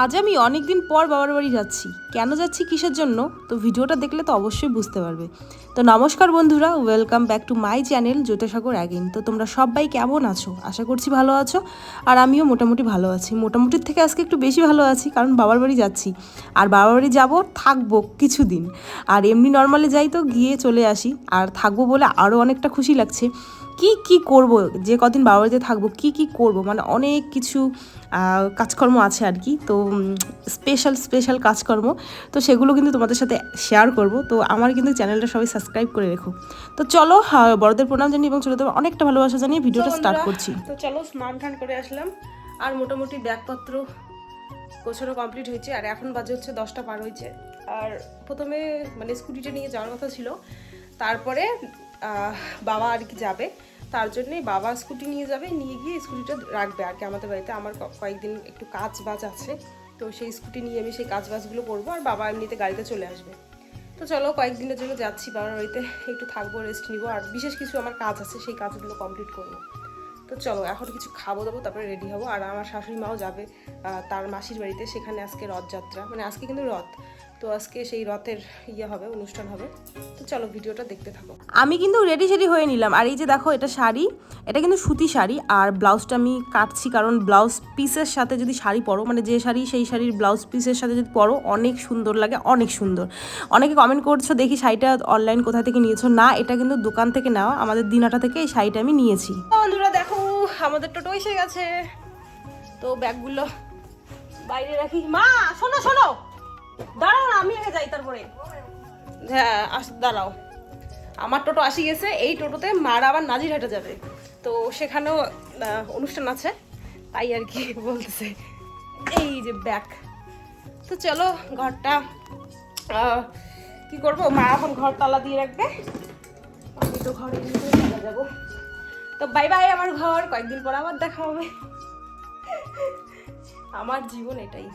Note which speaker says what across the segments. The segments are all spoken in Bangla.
Speaker 1: আজ আমি অনেক দিন পর বাবার বাড়ি যাচ্ছি। কেন যাচ্ছি কিসের জন্য? তো ভিডিওটা দেখলে তো অবশ্যই বুঝতে পারবে। তো নমস্কার বন্ধুরা welcome back to my channel Jyotisagar again তো তোমরা সবাই কেমন আছো? আশা করছি ভালো আছো। আর আমিও মোটামুটি ভালো আছি। মোটামুটির থেকে আজকে একটু বেশি ভালো আছি, কারণ বাবার বাড়ি যাচ্ছি। আর বাবার বাড়ি যাব, থাকব কিছুদিন। আর এমনি নর্মালি যাই তো গিয়ে চলে আসি। আর থাকব বলে আরও অনেকটা খুশি লাগছে। কি কি করব? যে কদিন বাবার বাড়িতে থাকব কি কি করব? মানে অনেক কিছু কাজকর্ম আছে আর কি। তো স্পেশাল স্পেশাল কাজকর্ম। তো সেগুলো কিন্তু তোমাদের সাথে শেয়ার করব। তো আমার কিন্তু চ্যানেলটা সবাই সাবস্ক্রাইব করে রেখো। তো চলো বড়দের প্রণাম জানিয়ে এবং ছোটদের অনেকটা ভালোবাসা জানিয়ে ভিডিওটা স্টার্ট করছি। তো চলো স্নান টান করে আসলাম। আর মোটামুটি ব্যাগপত্র গোছানো কমপ্লিট হয়েছে। আর এখন বাজে হচ্ছে দশটা পার হয়েছে। আর প্রথমে মানে স্কুটিটা নিয়ে যাওয়ার কথা ছিল। তারপরে বাবা আর কি যাবে, তার জন্যে বাবা স্কুটি নিয়ে যাবে, নিয়ে গিয়ে স্কুটিটা রাখবে আর কি আমাদের বাড়িতে। আমার কয়েকদিন একটু কাজ বাজ আছে, তো সেই স্কুটি নিয়ে আমি সেই কাজ বাজগুলো করব আর বাবা এমনিতে গাড়িতে চলে আসবে। তো চলো কয়েকদিনের জন্য যাচ্ছি, বাবার বাড়িতে একটু থাকব রেস্ট নিবো আর বিশেষ কিছু আমার কাজ আছে, সেই কাজগুলো কমপ্লিট করব। তো চলো এখন কিছু খাব দাবো, তারপরে রেডি হব। আর আমার শাশুড়ি মাও যাবে তার মাসির বাড়িতে, সেখানে আজকে রথযাত্রা। মানে আজকে কিন্তু রথ তো আজকে সেই রথের ইয়ে হবে অনুষ্ঠান হবে। তো চলো ভিডিওটা দেখতে থাকো। আমি কিন্তু রেডি সেডি হয়ে নিলাম। আর এই যে দেখো এটা শাড়ি এটা কিন্তু সুতি শাড়ি। আর ব্লাউজটা আমি কাটছি কারণ ব্লাউজ পিসের সাথে যদি শাড়ি পরো মানে যে শাড়ি সেই শাড়ির ব্লাউজ পিসের সাথে যদি পরো অনেক সুন্দর লাগে অনেক সুন্দর। অনেকে কমেন্ট করছ দেখি শাড়িটা অনলাইন কোথা থেকে নিয়েছো? না এটা কিন্তু দোকান থেকে নেওয়া। আমাদের দিনাটা থেকে এই শাড়িটা আমি নিয়েছি। বন্ধুরা দেখো আমাদের টোটো এসে গেছে। তো ব্যাগগুলো বাইরে রাখি। মা শোনো শোনো! দাঁড়াও আমি আগে যাই তারপরে। হ্যাঁ আস, দাঁড়াও। আমার টোটো আসি গেছে, এই টোটোতে মারা আবার নাজিরহাটে যাবে। তো সেখানেও অনুষ্ঠান আছে, তাই আর কি বলতেছে। এই যে ব্যাগ। তো চলো, ঘরটা কি করব? মা এখন ঘর তালা দিয়ে রাখবে। আমি তো ঘরে যাব। তো বাই বাই আমার ঘর, কয়েকদিন পর আবার দেখা হবে। আমার জীবন এটাই।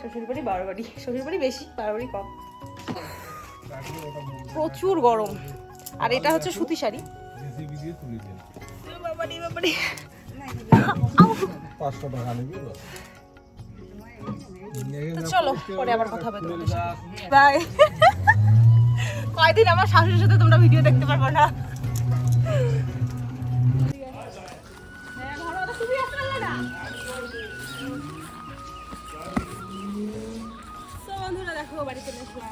Speaker 1: শ্বশুর বাড়ি বারো বাড়ি শ্বশুর বাড়ি বেশি বারো বাড়ি কম। প্রচুর গরম। আর এটা হচ্ছে সুতি শাড়ি। চলো পরে আবার কথা হবে বাই। কয়দিন আমার শাশুড়ির সাথে তোমরা ভিডিও দেখতে পারব না? তো বাড়ি চলে আসলাম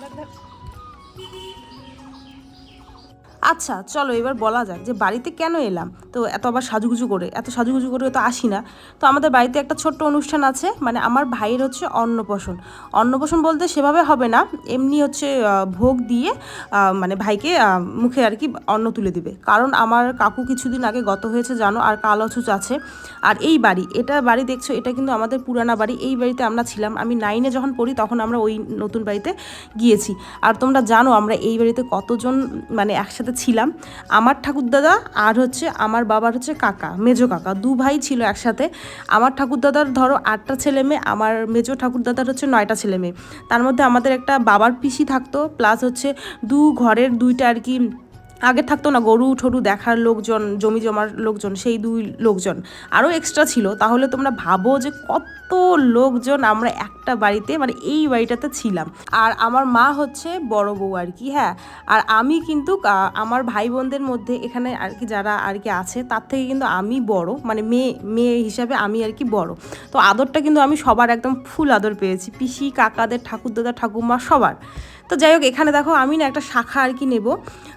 Speaker 1: দেখ, দেখ। আচ্ছা চলো এবার বলা যাক যে বাড়িতে কেন এলাম? তো এত আবার সাজুগুজু করে, এত সাজুগুজু করে তো আসি না। তো আমাদের বাড়িতে একটা ছোট্ট অনুষ্ঠান আছে মানে আমার ভাইয়ের হচ্ছে অন্নপ্রাশন। অন্নপ্রাশন বলতে সেভাবে হবে না, এমনি হচ্ছে ভোগ দিয়ে মানে ভাইকে মুখে আর কি অন্ন তুলে দিবে। কারণ আমার কাকু কিছুদিন আগে গত হয়েছে, জানো, আর কালো ছুচ আছে। আর এই বাড়ি, এটা বাড়ি দেখছ, এটা কিন্তু আমাদের পুরানা বাড়ি, এই বাড়িতে আমরা ছিলাম। আমি নাইনে যখন পড়ি, তখন আমরা ওই নতুন বাড়িতে গিয়েছি। আর তোমরা জানো, আমরা এই বাড়িতে কতজন মানে একসাথে ছিলাম, আমার ঠাকুরদাদা আর হচ্ছে আমার বাবার হচ্ছে কাকা, মেজো কাকা। দু ভাই ছিল একসাথে। আমার ঠাকুরদাদার ধরো আটটা ছেলে মেয়ে, আমার মেজো ঠাকুরদাদার হচ্ছে নয়টা ছেলে মেয়ে। তার মধ্যে আমাদের একটা বাবার পিসি থাকতো প্লাস হচ্ছে দু ঘরের দুইটা আর কি আগে থাকতো না গরু ঠরু দেখার লোকজন, জমি জমার লোকজন, সেই দুই লোকজন। আরও এক্সট্রা ছিল। তাহলে তোমরা ভাবো যে কত লোকজন আমরা একটা বাড়িতে মানে এই বাড়িটাতে ছিলাম। আর আমার মা হচ্ছে বড় বউ আর কি হ্যাঁ। আর আমি কিন্তু আমার ভাই বোনদের মধ্যে এখানে আর কি যারা আর কি আছে, তার থেকে কিন্তু আমি বড় মানে মেয়ে মেয়ে হিসাবে আমি আর কি বড়। তো আদরটা কিন্তু আমি সবার একদম ফুল আদর পেয়েছি। পিসি, কাকাদের, ঠাকুরদাদা ঠাকুমা সবার। তো যাই হোক, এখানে দেখো আমি না একটা শাখা আর কি নেব।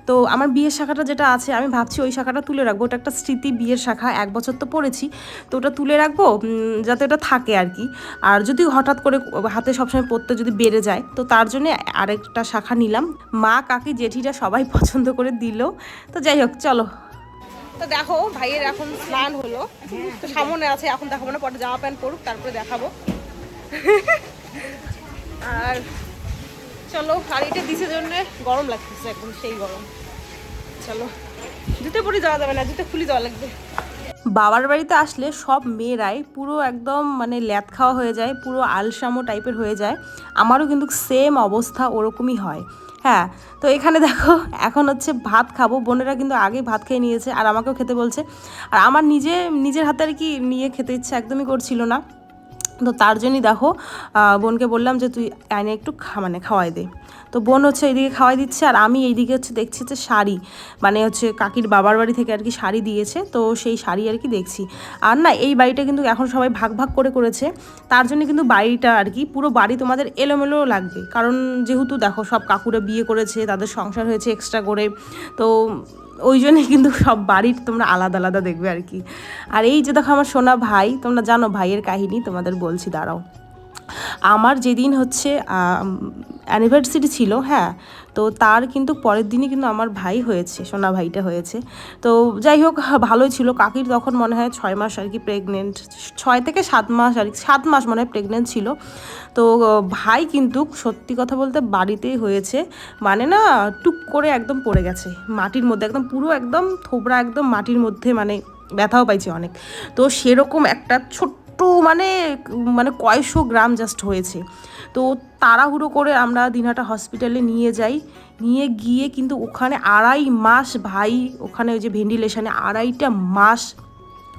Speaker 1: তো আমার বিয়ের শাখাটা যেটা আছে, আমি ভাবছি ওই শাখাটা তুলে রাখব। ওটা একটা স্মৃতি বিয়ের শাখা, এক বছর তো পড়েছি। তো ওটা তুলে রাখব যাতে ওটা থাকে আর কি। আর যদি হঠাৎ করে হাতে সবসময় পড়তে যদি বেড়ে যায়, তো তার জন্য আরেকটা শাখা নিলাম। মা, কাকি, জেঠিরা সবাই পছন্দ করে দিল। তো যাই হোক, চলো। তো দেখো, ভাইয়ের এখন স্নান হলো। তো সামনে আছে, এখন দেখাবো না, পরে জামা প্যান্ট পরুক, তারপরে দেখাবো। আর চলো, আর এটা দিছে জন্য গরম লাগতেছে একদম, সেই গরম। চলো, জুতো পরে যাওয়া যাবে না, জুতো খুলে যাওয়া লাগবে। বাবার বাড়িতে আসলে সব মেয়েরাই পুরো একদম মানে ল্যাদ খাওয়া হয়ে যায়, পুরো আলসামো টাইপের হয়ে যায়। আমারও কিন্তু সেম অবস্থা ওরকমই হয়। হ্যাঁ তো এখানে দেখো, এখন হচ্ছে ভাত খাব। বোনেরা কিন্তু আগেই ভাত খেয়ে নিয়েছে, আর আমাকেও খেতে বলছে। আর আমার নিজে, নিজের হাতে আর কি নিয়ে খেতে ইচ্ছে একদমই করছিল না। তো তার জন্যই দেখো বোনকে বললাম যে তুই আইনে একটু মানে খাওয়াই দে। তো বোন হচ্ছে এইদিকে খাওয়াই দিচ্ছে আর আমি এইদিকে হচ্ছে দেখছি যে শাড়ি মানে হচ্ছে কাকির বাবার বাড়ি থেকে আর কি শাড়ি দিয়েছে, তো সেই শাড়ি আর কি দেখছি। আর না, এই বাড়িটা কিন্তু এখন সবাই ভাগ ভাগ করে করেছে, তার জন্য কিন্তু বাড়িটা আর কি, পুরো বাড়ি তোমাদের এলোমেলো লাগবে। কারণ যেহেতু দেখো সব কাকুরা বিয়ে করেছে, তাদের সংসার হয়েছে এক্সট্রা করে, তো ওই জন্যই কিন্তু সব বাড়ির তোমরা আলাদা আলাদা দেখবে আর কি। আর এই যে দেখো আমার সোনা ভাই, তোমরা জানো ভাইয়ের কাহিনী, তোমাদের বলছি, দাঁড়াও। আমার যেদিন হচ্ছে অ্যানিভার্সারি ছিল হ্যাঁ তো তার কিন্তু পরের দিনই কিন্তু আমার ভাই হয়েছে, সোনা ভাইটা হয়েছে। তো যাই হোক ভালোই ছিল। কাকির তখন মনে হয় ছয় মাস আর কি প্রেগনেন্ট ছয় থেকে সাত মাস আর কি, সাত মাস মনে হয় প্রেগনেন্ট ছিল। তো ভাই কিন্তু সত্যি কথা বলতে বাড়িতেই হয়েছে। মানে না, টুক করে একদম পড়ে গেছে। মাটির মধ্যে একদম পুরো একদম থোবরা একদম মাটির মধ্যে মানে ব্যথাও পাইছে অনেক। তো সেরকম একটা ছোট্ট মানে মানে কয়শো গ্রাম জাস্ট হয়েছে। তো তাড়াহুড়ো করে আমরা দিনহাটা হসপিটালে নিয়ে যাই। নিয়ে গিয়ে কিন্তু ওখানে আড়াই মাস ভাই, ওখানে ওই যে ভেন্টিলেশনে আড়াইটা মাস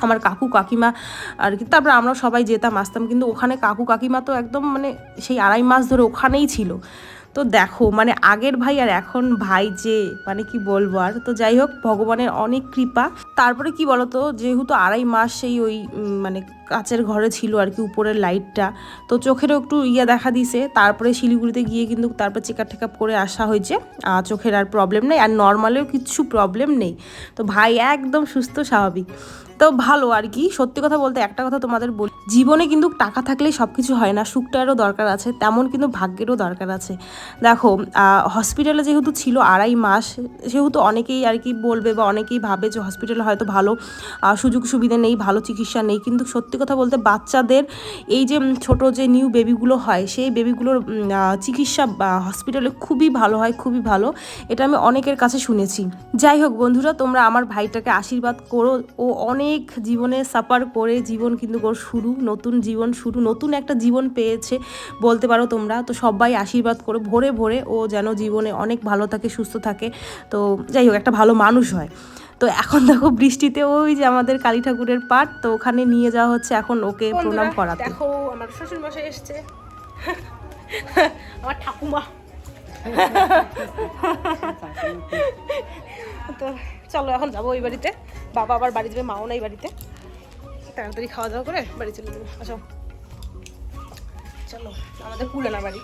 Speaker 1: আমার কাকু কাকিমা আর কি, তারপরে আমরা সবাই যেতাম, আসতাম। কিন্তু ওখানে কাকু কাকিমা তো একদম মানে সেই আড়াই মাস ধরে ওখানেই ছিল। তো দেখো মানে আগের ভাই আর এখন ভাই যে মানে কি বলব আর? তো যাই হোক, ভগবানের অনেক কৃপা। তারপরে কি বলতো, যেহেতু আড়াই মাস সেই ওই মানে কাচের ঘরে ছিল আর কি উপরের লাইটটা। তো চোখেরও একটু ইয়ে দেখা দিছে। তারপরে শিলিগুড়িতে গিয়ে কিন্তু তারপর চেক আপ টেকআপ করে আসা হয়েছে। চোখের আর প্রবলেম নেই। আর নর্মালেও কিছু প্রবলেম নেই। তো ভাই একদম সুস্থ, স্বাভাবিক। তো ভালো আর কি। সত্যি কথা বলতে একটা কথা তোমাদের বলি, জীবনে কিন্তু টাকা থাকলেই সব কিছু হয় না। সুখটারও দরকার আছে, তেমন কিন্তু ভাগ্যেরও দরকার আছে। দেখো হসপিটালে যেহেতু ছিল আড়াই মাস, সেহেতু অনেকেই আর কি বলবে বা অনেকেই ভাবে যে হসপিটালে হয়তো ভালো সুযোগ সুবিধা নেই, ভালো চিকিৎসা নেই। কিন্তু সত্যি কথা বলতে বাচ্চাদের এই যে ছোট যে নিউ বেবিগুলো হয়, সেই বেবিগুলোর চিকিৎসা হসপিটালে খুবই ভালো হয়, খুবই ভালো। এটা আমি অনেকের কাছে শুনেছি। যাই হোক বন্ধুরা, তোমরা আমার ভাইটাকে আশীর্বাদ করো। ও অনেক জীবনে সাফার করে, জীবন কিন্তু ওর শুরু, নতুন জীবন শুরু, নতুন একটা জীবন পেয়েছে বলতে পারো তোমরা। তো সবাই আশীর্বাদ করো, ভরে ভরে ও যেন জীবনে অনেক ভালো থাকে, সুস্থ থাকে। তো যাই হোক, একটা ভালো মানুষ হয়। তো এখন দেখো বৃষ্টিতে ওই যে আমাদের কালী ঠাকুরের পাট তো ওখানে নিয়ে যাওয়া হচ্ছে এখন ওকে প্রণাম করাতে।
Speaker 2: দেখো আমার শ্বশুর মশাই এসছে। আমার ঠাকুমা। তো চলো এখন যাব ওই বাড়িতে। বাবা আবার বাড়ি যাবে মাও নাই বাড়িতে। তাড়াতাড়ি খাওয়া দাওয়া করে বাড়ি চলে যাবে। আসো। চলো আমাদের পুরানা বাড়ি।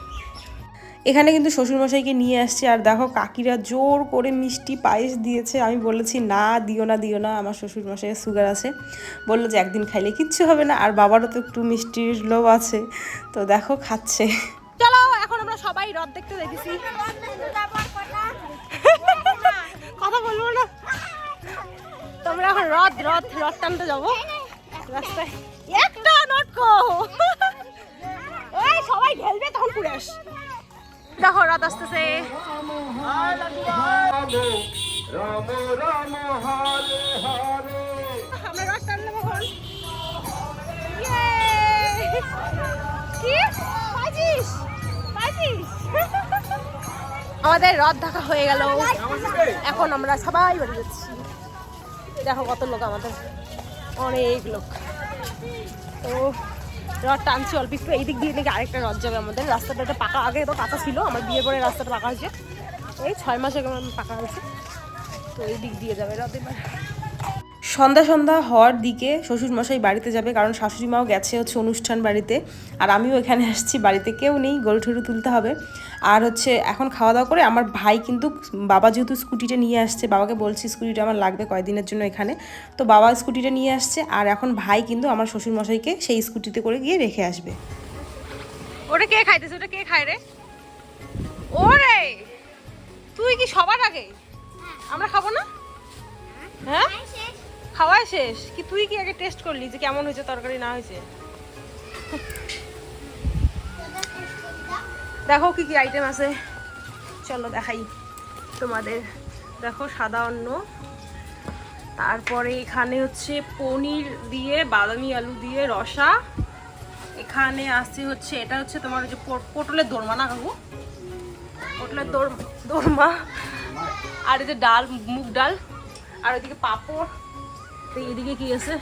Speaker 1: এখানে কিন্তু শ্বশুরমশাইকে নিয়ে আসছে, আর দেখো কাকিরা জোর করে মিষ্টি পায়েস দিয়েছে। আমি বলেছি, না, দিও না দিও না, আমার শ্বশুরমশাইয়ের সুগার আছে। বলল যে, একদিন খাইলে কিচ্ছু হবে না, আর বাবারও তো একটু মিষ্টির লোভ আছে। তো দেখো খাচ্ছে।
Speaker 2: চলো, এখন আমরা সবাই রথ দেখতে দেখেছি কথা বলব না। তোমরা এখন রথ রথ রথ টানতে যাব। রাস্তায়। একটা নটকো! সবাই ঢেলবে তখন পুরে আস। দেখো রথ আসতেছে আমাদের রথ দেখা হয়ে গেল। এখন আমরা সবাই বাড়ি যাচ্ছি। দেখো কত লোক আমাদের। অনেক লোক। তো রথ টানছি অল্প একটু এই দিক দিয়ে নাকি আরেকটা রথ যাবে আমাদের। রাস্তাটা পাকা, আগে তো পাকা ছিল, আমার বিয়ে পরে রাস্তাটা পাকা হয়েছে। এই ছয় মাস আগে আমার পাকা হয়েছে। তো এই দিক দিয়ে যাবে রদ এবার।
Speaker 1: সন্ধ্যা সন্ধ্যা হওয়ার দিকে শ্বশুরমশাই বাড়িতে যাবে, কারণ শাশুড়ি মাও গেছে হচ্ছে অনুষ্ঠান বাড়িতে। আর আমিও এখানে আসছি, বাড়িতে কেউ নেই, গরু ঠরু তুলতে হবে। আর হচ্ছে এখন খাওয়া দাওয়া করে আমার ভাই কিন্তু বাবা যেহেতু স্কুটিটা নিয়ে আসছে, বাবাকে বলছি স্কুটিটা আমার লাগবে কয়েকদিনের জন্য এখানে। তো বাবা স্কুটিটা নিয়ে আসছে আর এখন ভাই কিন্তু আমার শ্বশুরমশাইকে সেই স্কুটিতে করে গিয়ে রেখে আসবে।
Speaker 2: ওটা কে খাইতেছে? ওটা কে খায় রে? ওরে! তুই কি সবার আগে? আমরা খাব না? হ্যাঁ? খাওয়াই শেষ। কি তুই কি আগে টেস্ট করলি যে কেমন হয়েছে তরকারি না হয়েছে? দেখো কি কি আইটেম আছে। চলো দেখাই তোমাদের। দেখো সাদা অন্ন। তারপরে এখানে হচ্ছে পনির দিয়ে বাদামি আলু দিয়ে রসা। এখানে আসছে হচ্ছে এটা হচ্ছে তোমার যে পটলের দোরমা না কাকু? পটলের দোর দোরমা। আর এই যে ডাল মুগ ডাল। আর ওইদিকে পাঁপড়। তো এদিকে কি আছে?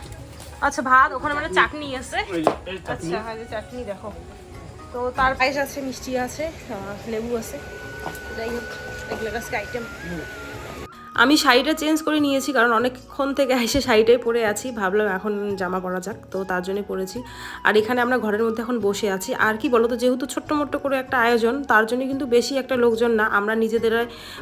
Speaker 2: আচ্ছা ভাত ওখানে মানে চাটনি আছে। আচ্ছা হ্যাঁ চাটনি দেখো। তো তার পায়েস আছে মিষ্টি আছে লেবু আছে। যাই হোক এগুলো আজকে আইটেম
Speaker 1: আমি শাড়িটা চেঞ্জ করে নিয়েছি, কারণ অনেকক্ষণ থেকে এসে শাড়িটাই পরে আছি। ভাবলাম এখন জামা পরা যাক, তো তার জন্যই পরেছি। আর এখানে আমরা ঘরের মধ্যে এখন বসে আছি। আর কি বলতো, যেহেতু ছোট্ট মোট্ট করে একটা আয়োজন, তার জন্য কিন্তু বেশি একটা লোকজন না। আমরা নিজেদের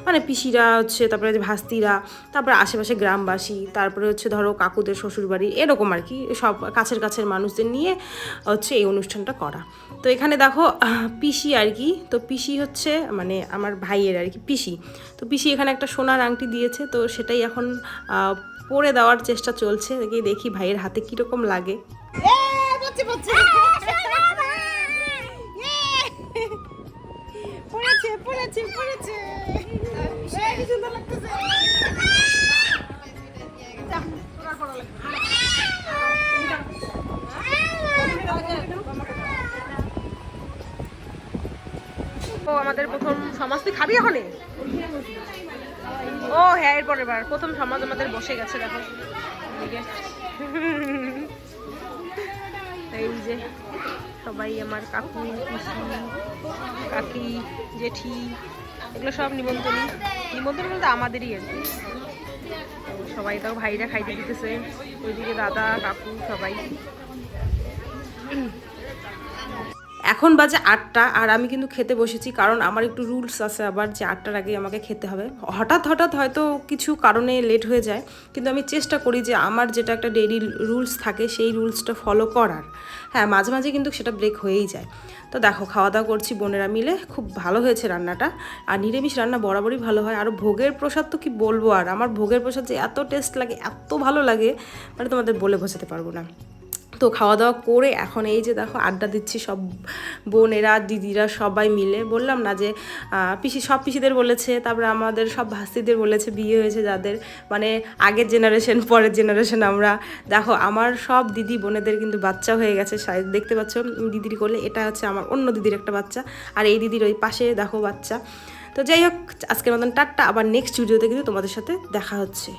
Speaker 1: মানে পিসিরা হচ্ছে, তারপরে ভাস্তিরা, তারপরে আশেপাশে গ্রামবাসী, তারপরে হচ্ছে ধরো কাকুদের শ্বশুরবাড়ি, এরকম আর কি। সব কাছের কাছের মানুষদের নিয়ে হচ্ছে এই অনুষ্ঠানটা করা। তো এখানে দেখো, পিসি আর কি। তো পিসি হচ্ছে মানে আমার ভাইয়ের আর কি, পিসি। তো পিসি এখানে একটা সোনার আংটি দিয়েছে তো সেটাই এখন আহ, পরে দেওয়ার চেষ্টা চলছে। দেখি দেখি ভাইয়ের হাতে কীরকম লাগে।
Speaker 2: ও আমাদের প্রথম সমাজ তুই খাবি এখন ও হ্যাঁ এর পরের বার প্রথম সমাজ আমাদের বসে গেছে, দেখো। এই যে সবাই আমার কাকু, পিসি, কাকি, জেঠি, এগুলো সব নিমন্ত্রণী। নিমন্ত্রণ বলতে আমাদেরই আর কি। সবাই তো ভাইরা খাইতে দিতেছে। ওইদিকে দাদা, কাকু, সবাই।
Speaker 1: এখন বাজে আটটা আর আমি কিন্তু খেতে বসেছি কারণ আমার একটু রুলস আছে আবার যে আটটার আগে আমাকে খেতে হবে। হঠাৎ হঠাৎ হয়তো কিছু কারণে লেট হয়ে যায়, কিন্তু আমি চেষ্টা করি যে আমার যেটা একটা ডেইলি রুলস থাকে সেই রুলসটা ফলো করার। হ্যাঁ মাঝে মাঝে কিন্তু সেটা ব্রেক হয়েই যায়। তো দেখো, খাওয়া দাওয়া করছি বোনেরা মিলে, খুব ভালো হয়েছে রান্নাটা। আর নিরামিষ রান্না বরাবরই ভালো হয়। আর ভোগের প্রসাদ তো কি বলব আর, আমার ভোগের প্রসাদ যে এত টেস্ট লাগে, এত ভালো লাগে মানে তোমাদের বলে বোঝাতে পারব না। তো খাওয়া দাওয়া করে এখন এই যে দেখো আড্ডা দিচ্ছি সব বোনেরা, দিদিরা সবাই মিলে। বললাম না যে পিসি সব পিসিদের বলেছে, তারপরে আমাদের সব ভাস্তিদের বলেছে, বিয়ে হয়েছে যাদের। মানে আগের জেনারেশন পরের জেনারেশন আমরা। দেখো, আমার সব দিদি বোনেদের কিন্তু বাচ্চা হয়ে গেছে। দেখতে পাচ্ছ, দিদির করলে এটা হচ্ছে আমার অন্য দিদির একটা বাচ্চা। আর এই দিদির ওই পাশে দেখো বাচ্চা। তো যাই হোক, আজকের মতন টাটটা আবার নেক্সট ভিডিওতে কিন্তু তোমাদের সাথে দেখা হচ্ছে।